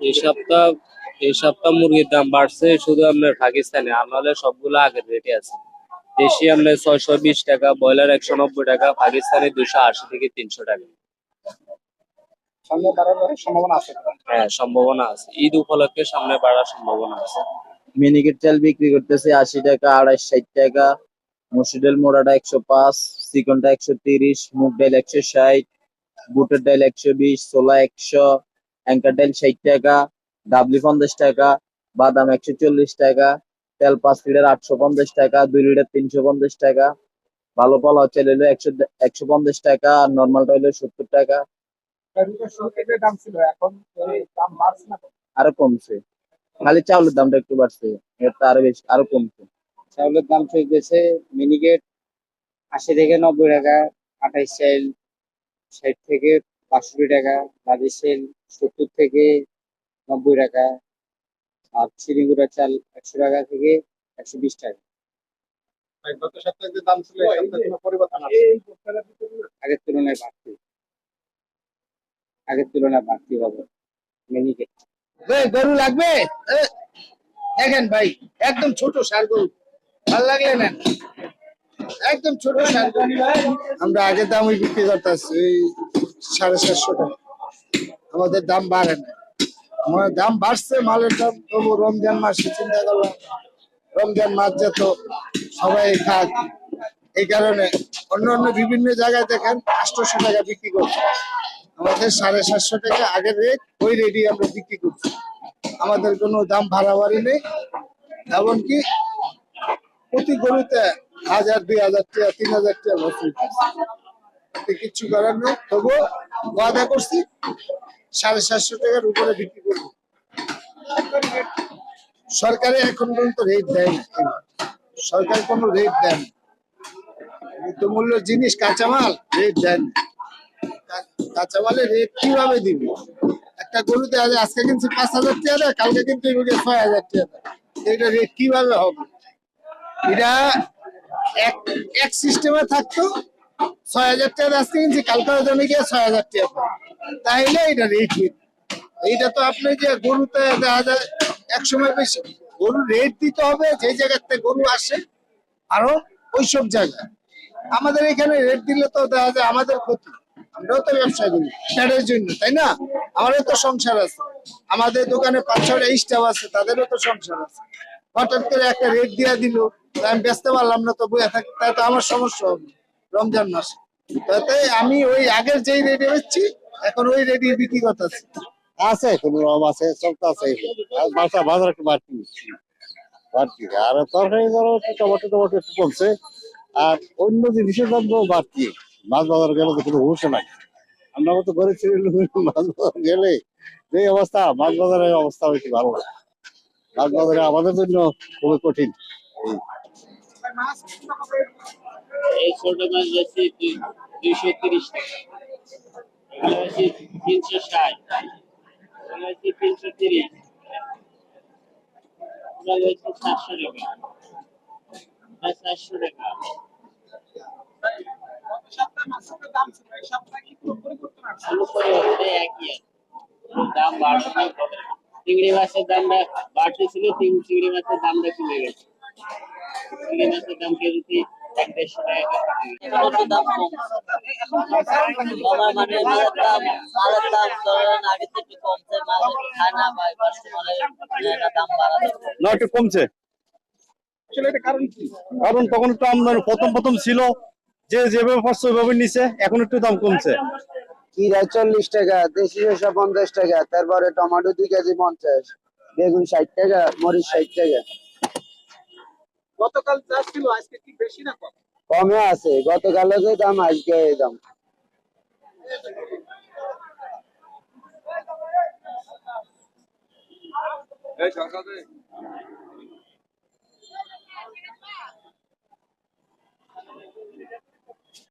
এই সপ্তাহ এই সপ্তাহ মুরগির দাম বাড়ছে, শুধু আপনার পাকিস্তানে, আর নাহলে সবগুলো আগের রেটে আছে। দেশি আপনার ছয়শো বিশ টাকা, ব্রয়লার একশো নব্বই টাকা, পাকিস্তানি দুশো আশি থেকে তিনশো টাকা। হ্যাঁ সম্ভাবনা আছে। ঈদ উপলক্ষে সামনে বাড়ার সম্ভাবনা আছে। মিনিকেট তেল বিক্রি করতেছে আশি টাকা ষাট টাকা। একশো পাঁচ একশো তিরিশ, মুগ একশো ষাট, বুটের একশো বিশ, ছোলা একশো। অ্যাঙ্কার ডাল ষাট টাকা ডাবলি পঞ্চাশ টাকা, বাদাম একশো চল্লিশ টাকা, তেল পাঁচ লিটার আটশো পঞ্চাশ টাকা, দুই লিটার তিনশো পঞ্চাশ টাকা। ভালো ফল হচ্ছে একশো একশো পঞ্চাশ টাকা, আর নর্মালটা হলো সত্তর টাকা। আরও কমছে। খালি চাউলের দামটা একটু বাড়ছে আরও বেশি, আরও কমছে। চাউলের দাম চলতেছে, মিনিকেট আশি থেকে নব্বই টাকা আঠাইশ চাইল ষাট থেকে বাষট্টি টাকা সেল সত্তর থেকে নব্বই টাকা আর চিনিগুড়া চাল একশো টাকা থেকে একশো বিশ টাকা। গত সপ্তাহে যে দাম ছিল এই সপ্তাহে কোনো পরিবর্তন আগের তুলনায় বাড়তি। আগের তুলনায় বাড়তি হবে মিনিকেট গরু লাগবে? দেখেন ভাই একদম ছোট সার গরু। ভালো লাগলে নেন। একদম ছোট সার আমরা আগে দামই বিক্রি করতেছি ওই সাড়ে সাতশো টাকা। আমাদের দাম বাড়ে না। আমার দাম বাড়ছে, মালের দাম তবু রমজান মাসে চিন্তা করলাম, রমজান মাস যেত সবাই খাক এই কারণে অন্য অন্য বিভিন্ন জায়গায় দেখেন আটশোশো টাকা বিক্রি করছে। আমাদের সাড়ে সাতশো টাকা আগের রেট, ওই রেটই আমরা বিক্রি করছি। আমাদের কোনো দাম ভাড়া বাড়াবাড়ি নেই। এমনকি প্রতি গরুতে হাজার, দুই হাজার টাকা, তিন হাজার টাকা বছর কিচ্ছু করার নেই। তবুও ওয়াদা করছি, সাড়ে সাতশো টাকার উপরে বিক্রি করব। সরকারে এখন পর্যন্ত রেট দেয় না। সরকার কোনো রেট দেন না। মূল্য জিনিস, কাঁচামাল রেট দেন না। কাঁচামালের রেট কীভাবে দিবে? একটা গরু দেখা আজকে কিন্তু পাঁচ হাজার টাকা কালকে কিন্তু ছয় হাজার টাকা এটা রেট কীভাবে হবে? এটা এক এক সিস্টেমে থাকতো ছয় হাজার টাকা আজকে কিনছি, কালকে হয়তো গিয়ে ছয় হাজার টাকা তাইলে এটা রেট এইটা তো আপনি যে গরুতে দেখা যায় এক সময় বেশি গরু রেট দিতে হবে, যে জায়গার থেকে গরু আসে, আরও ওইসব জায়গায় আমাদের এখানে রেট দিলে তো দেখা যায় আমাদের ক্ষতি। আমরাও তো ব্যবসা করি প্যাডের জন্য, তাই না? আমারও তো সংসার আছে। আমাদের দোকানে পাঁচ ছটা স্টাফ আছে, তাদেরও তো সংসার আছে। হঠাৎ করে একটা রেট দিয়া দিল আমি বেচতে পারলাম না, তো বইয়া থাকি তাই তো আমার সমস্যা হবে। রমজান মাসে। তাতে আমি ওই আগের যেই রেটে বেচছি এখন ওই রেটে বিক্রি করতেছি। আছে, কোনো রকম আছে, চলতে আছে বাসা, বাজার একটু বাড়তি বাড়তি। আর তরকারি ধরো, টমেটো টমেটো একটু কমছে। আর অন্য জিনিসের দাম তো বাড়তি। মাছ বাজার গেলে তো কোনো হুঁশ নাই। আমরা তো ঘরে ছেড়ে মাছ বাজার গেলে যে অবস্থা, মাছ বাজারের অবস্থা হয়েছে ভালো না। মাছ বাজারে আমাদের জন্য খুবই কঠিন। এই ছোট মাছ যাচ্ছে দুইশো তিরিশ টাকা। হচ্ছে তিনশো ষাট। তিনশো তিরিশ। এগুলো চারশো টাকা। এটা চারশো টাকা। দাম বাড়ছে। চিংড়ি মাছের দামটা বাড়তে ছিল চিংড়ি মাছের দামটা কমে গেছে। কারণ তখন একটু আমদানি প্রথম প্রথম ছিল, যে যেভাবে পারছে ওইভাবে নিছে, এখন একটু দাম কমছে। কিরা চল্লিশ টাকা, দেশি শসা পঞ্চাশ টাকা, তারপরে টমেটো দুই কেজি পঞ্চাশ, বেগুন ষাট টাকা, মরিচ ষাট টাকা। গতকাল যা ছিল আজকে কি বেশি না কম? কমে আছে। গতকাল যে দাম আজকে এই দাম। এই সরকার